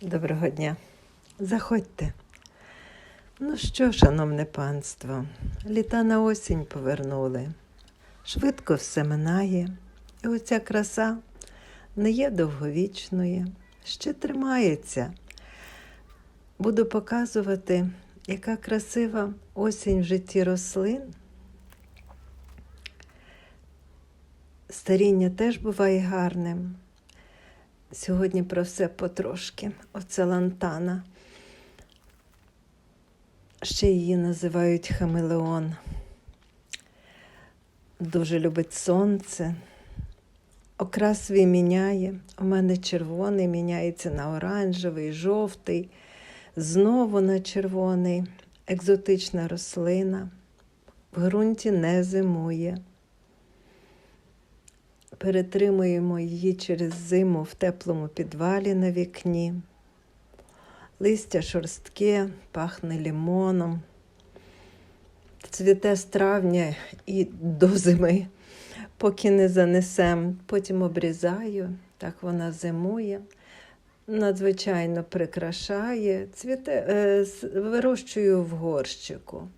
Доброго дня. Заходьте. Ну що, шановне панство, літа на осінь повернули. Швидко все минає, і оця краса не є довговічною, ще тримається. Буду показувати, яка красива осінь в житті рослин. Старіння теж буває гарним. Сьогодні про все потрошки. Оце лантана. Ще її називають хамелеон. Дуже любить сонце. Окрас свій міняє. У мене червоний міняється на оранжевий, жовтий, знову на червоний. Екзотична рослина. В ґрунті не зимує перетримуємо її через зиму в теплому підвалі на вікні. Листя шорстке, пахне лимоном. Цвіте з травня і до зими, поки не занесем. Потім обрізаю, так вона зимує, надзвичайно прикрашає, цвіте, е, вирощую в горщику.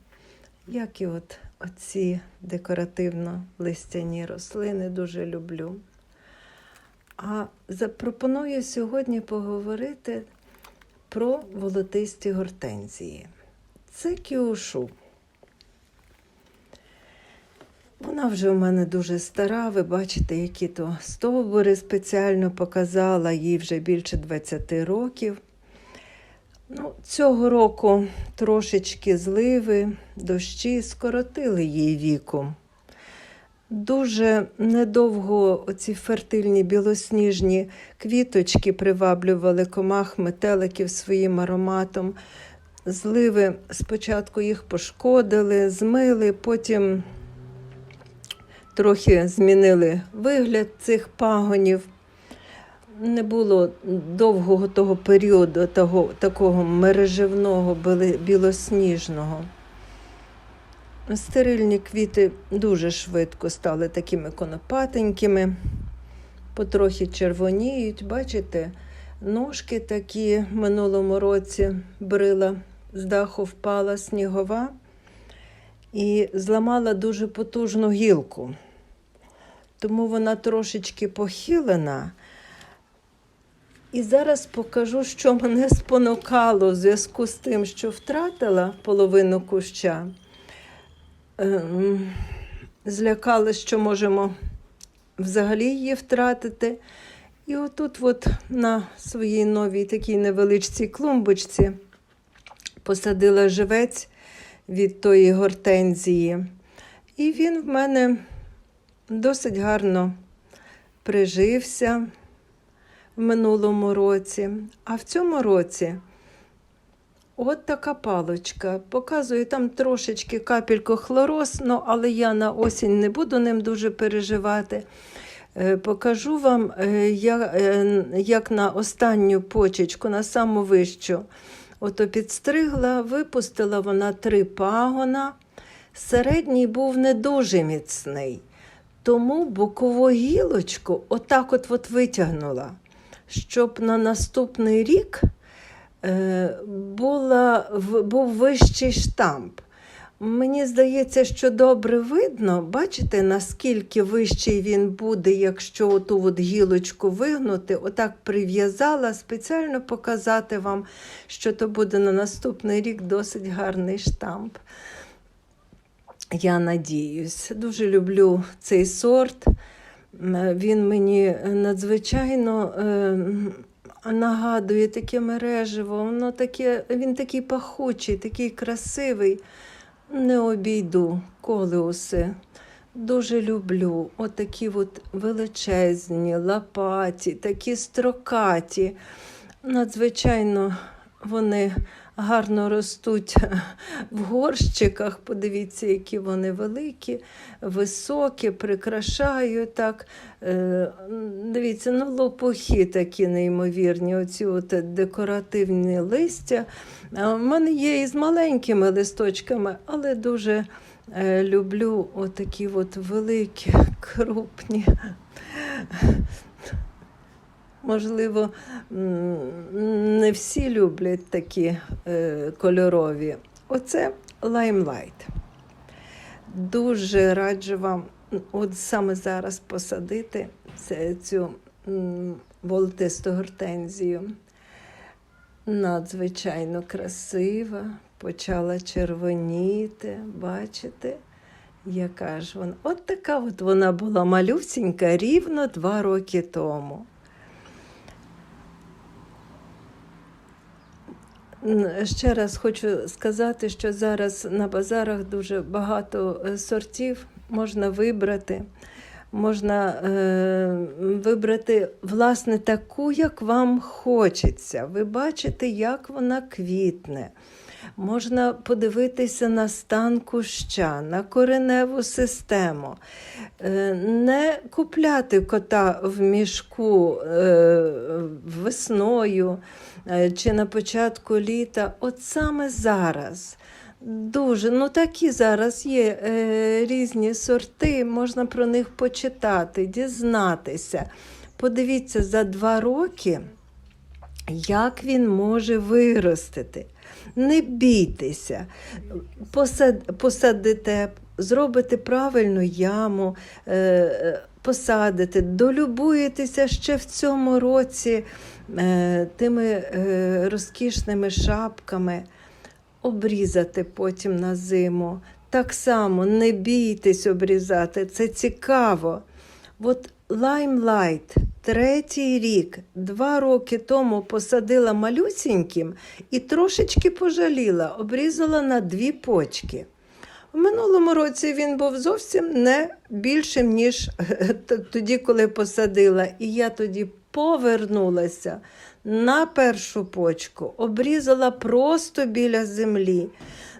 Як і от оці декоративно-листяні рослини дуже люблю. А запропоную сьогодні поговорити про волотисті гортензії. Це кіушу. Вона вже у мене дуже стара. Ви бачите, які то стовбури спеціально показала, їй вже більше 20 років. Ну, цього року трошечки зливи, дощі скоротили їй віку. Дуже недовго оці фертильні білосніжні квіточки приваблювали комах метеликів своїм ароматом. Зливи спочатку їх пошкодили, змили, потім трохи змінили вигляд цих пагонів не було довгого того періоду, того, такого мережевного, білосніжного. Стерильні квіти дуже швидко стали такими конопатенькими, потрохи червоніють. Бачите, ножки такі минулому році брила, з даху впала снігова і зламала дуже потужну гілку. Тому вона трошечки похилена. І зараз покажу, що мене спонукало в зв'язку з тим, що втратила половину куща. Ем, Злякали, що можемо взагалі її втратити. І отут, от на своїй новій такій невеличкій клумбочці, посадила живець від тої гортензії. І він в мене досить гарно прижився в минулому році. А в цьому році от така палочка. Показую там трошечки капельку хлороз, ну, але я на осінь не буду ним дуже переживати. Е, Покажу вам, е, е, як на останню почечку, на саму вищу, ото підстригла, випустила вона три пагона. Середній був не дуже міцний, тому бокову гілочку отак от, от витягнула щоб на наступний рік е, була, був вищий штамп. Мені здається, що добре видно, бачите, наскільки вищий він буде, якщо оту от гілочку вигнути, отак прив'язала, спеціально показати вам, що то буде на наступний рік досить гарний штамп. Я надіюсь, дуже люблю цей сорт. М, Він мені надзвичайно е, нагадує таке мереживо, воно таке, він такий пахучий, такий красивий. Не обійду колеуси. Дуже люблю отакі от величезні, лопаті, такі строкаті. Надзвичайно вони гарно ростуть в горщиках. Подивіться, які вони великі, високі, прикрашають так. Е, Дивіться, ну лопухи такі неймовірні, оці от декоративні листя. А в мене є і з маленькими листочками, але дуже е, люблю отакі от великі, крупні. Можливо, не всі люблять такі е, кольорові. Оце лаймлайт. Дуже раджу вам от саме зараз посадити цю волотисту гортензію. Надзвичайно красива, почала червоніти, бачите, яка ж вона. От така от вона була малюсінька рівно два роки тому. Ще раз хочу сказати, що зараз на базарах дуже багато е, сортів можна вибрати. Можна е, вибрати власне таку, як вам хочеться. Ви бачите, як вона квітне. Можна подивитися на стан куща, на кореневу систему, Е, не купляти кота в мішку е, весною е, чи на початку літа. От саме зараз. Дуже, ну такі зараз є е, різні сорти, можна про них почитати, дізнатися. Подивіться за два роки, як він може виростити. Не бійтеся, посад, посадите, зробите правильну яму, е, е, посадите, долюбуєтеся ще в цьому році е, тими е, розкішними шапками обрізати потім на зиму. Так само не бійтесь обрізати, це цікаво. От Лаймлайт, третій рік, два роки тому посадила малюсіньким і трошечки пожаліла, обрізала на дві почки. В минулому році він був зовсім не більшим, ніж тоді, коли посадила. І я тоді повернулася на першу почку, обрізала просто біля землі.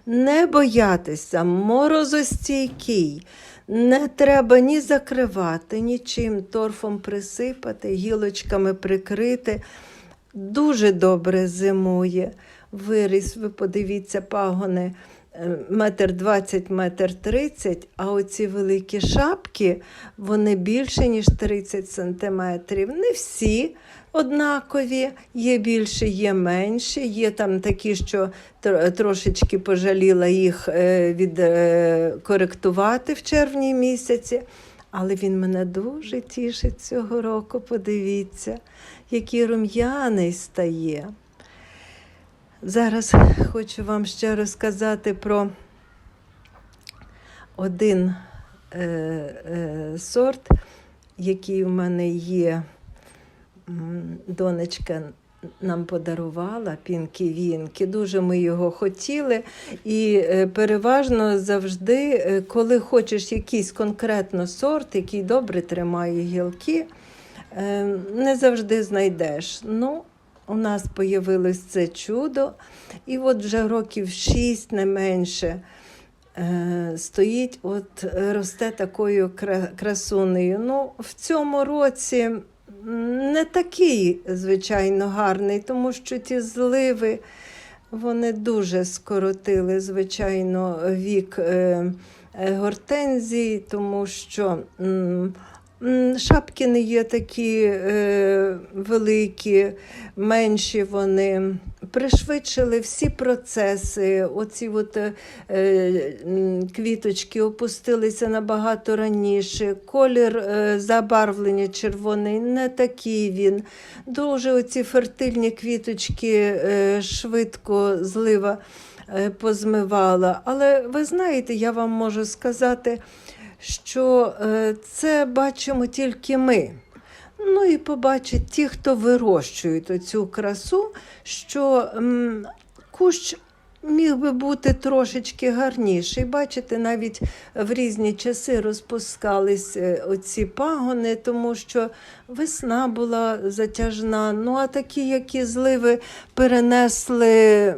Не боятися, морозостійкий. Не треба ні закривати, нічим торфом присипати, гілочками прикрити. Дуже добре зимує. Виріс, ви подивіться, пагони е, метр двадцять, метр тридцять, а оці великі шапки, вони більше, ніж 30 сантиметрів. Не всі однакові, є більше, є менше, є там такі, що трошечки пожаліла їх е, відкоректувати в червні місяці. Але він мене дуже тішить цього року. Подивіться, який рум'яний стає. Зараз хочу вам ще розказати про один е, е, сорт, який в мене є. Донечка нам подарувала Пінкі Вінкі. Дуже ми його хотіли. І е, переважно завжди, е, коли хочеш якийсь конкретно сорт, який добре тримає гілки, е, не завжди знайдеш. Ну, у нас появилось це чудо, і от вже років шість не менше. Стоїть, от росте такою красунею. Ну, в цьому році не такий, звичайно, гарний, тому що ті зливи вони дуже скоротили, звичайно, вік е, е, тому що шапки не є такі е, великі, менші вони. Пришвидшили всі процеси. Оці от, е, квіточки опустилися набагато раніше. Колір е, забарвлення червоний, не такий він. Дуже оці фертильні квіточки е, швидко злива е, позмивала. Але ви знаєте, я вам можу сказати, що е, це бачимо тільки ми. Ну і побачать ті, хто вирощують оцю красу, що кущ міг би бути трошечки гарніший. Бачите, навіть в різні часи розпускались е, оці пагони, тому що весна була затяжна. Ну а такі, які зливи перенесли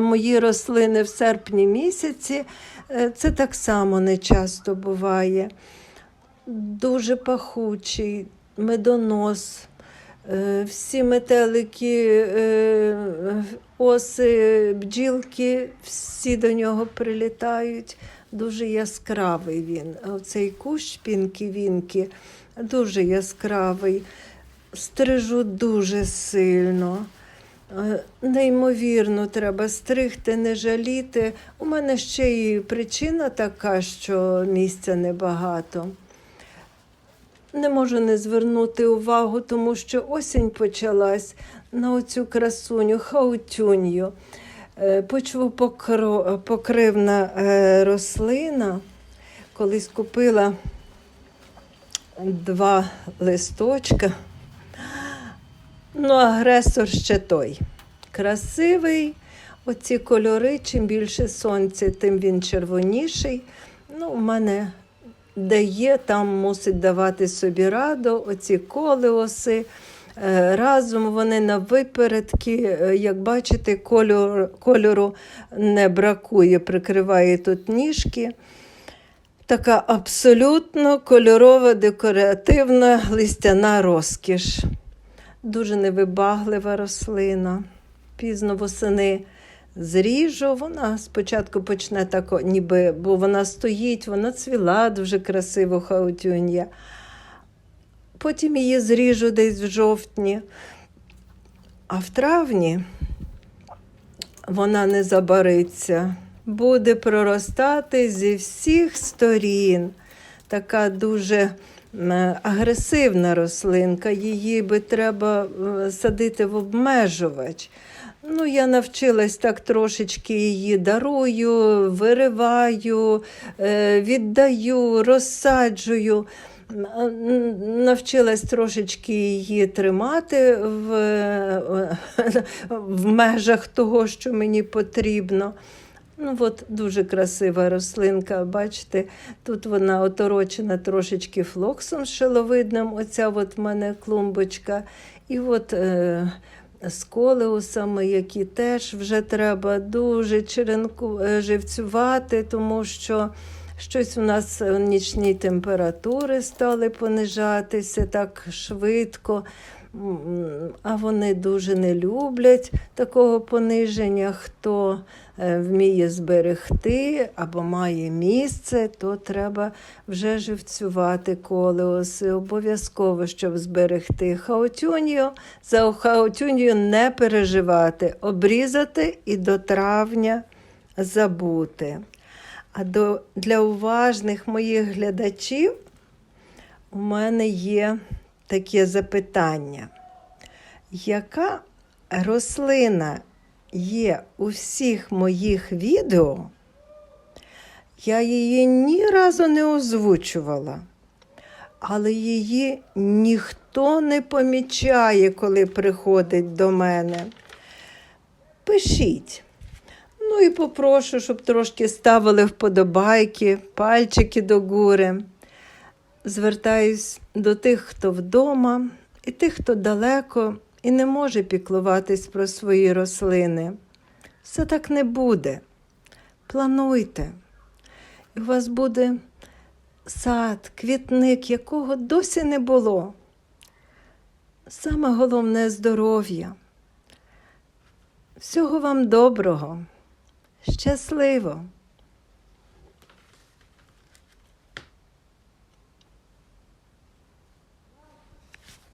мої рослини в серпні місяці, е, це так само не часто буває. Дуже пахучий, медонос. Е, Всі метелики, е, оси, бджілки, всі до нього прилітають. Дуже яскравий він. Оцей кущ пінки-вінки дуже яскравий. Стрижу дуже сильно. Е, Неймовірно, треба стригти, не жаліти. У мене ще і причина така, що місця небагато. Не можу не звернути увагу, тому що осінь почалась на оцю красуню, хаутюнью. Е, Почвопокривна е, рослина. Колись купила два листочка. Ну, агресор ще той. Красивий. Оці кольори, чим більше сонця, тим він червоніший. Ну, у мене де є, там мусить давати собі раду. Оці колеоси. Е, Разом вони на випередки, Е, як бачите, кольор, кольору не бракує, прикриває тут ніжки. Така абсолютно кольорова, декоративна листяна розкіш. Дуже невибаглива рослина. Пізно восени зріжу. Вона спочатку почне так, ніби, бо вона стоїть, вона цвіла дуже красиво хаутюнья. Потім її зріжу десь в жовтні. А в травні вона не забариться, буде проростати зі всіх сторін. Така дуже агресивна рослинка, її би треба садити в обмежувач. Ну, я навчилась так трошечки її дарую, вириваю, е, віддаю, розсаджую. Навчилась трошечки її тримати в, в межах того, що мені потрібно. Ну, от дуже красива рослинка. Бачите, тут вона оторочена трошечки флоксом шиловидним. Оця от в мене клумбочка. І от е, з колеусами, які теж вже треба дуже черенку е, живцювати, тому що щось у нас е, нічні температури стали понижатися так швидко. А вони дуже не люблять такого пониження. Хто е, вміє зберегти або має місце, то треба вже живцювати колеоси. Обов'язково, щоб зберегти хаотюнію. За хаотюнію не переживати, обрізати і до травня забути. А до, для уважних моїх глядачів у мене є таке запитання. Яка рослина є у всіх моїх відео? Я її ні разу не озвучувала, але її ніхто не помічає, коли приходить до мене. Пишіть. Ну і попрошу, щоб трошки ставили вподобайки, пальчики до гури. Звертаюсь до тих, хто вдома, і тих, хто далеко і не може піклуватись про свої рослини. Все так не буде. Плануйте. І у вас буде сад, квітник, якого досі не було. Саме головне здоров'я. Всього вам доброго, щасливо!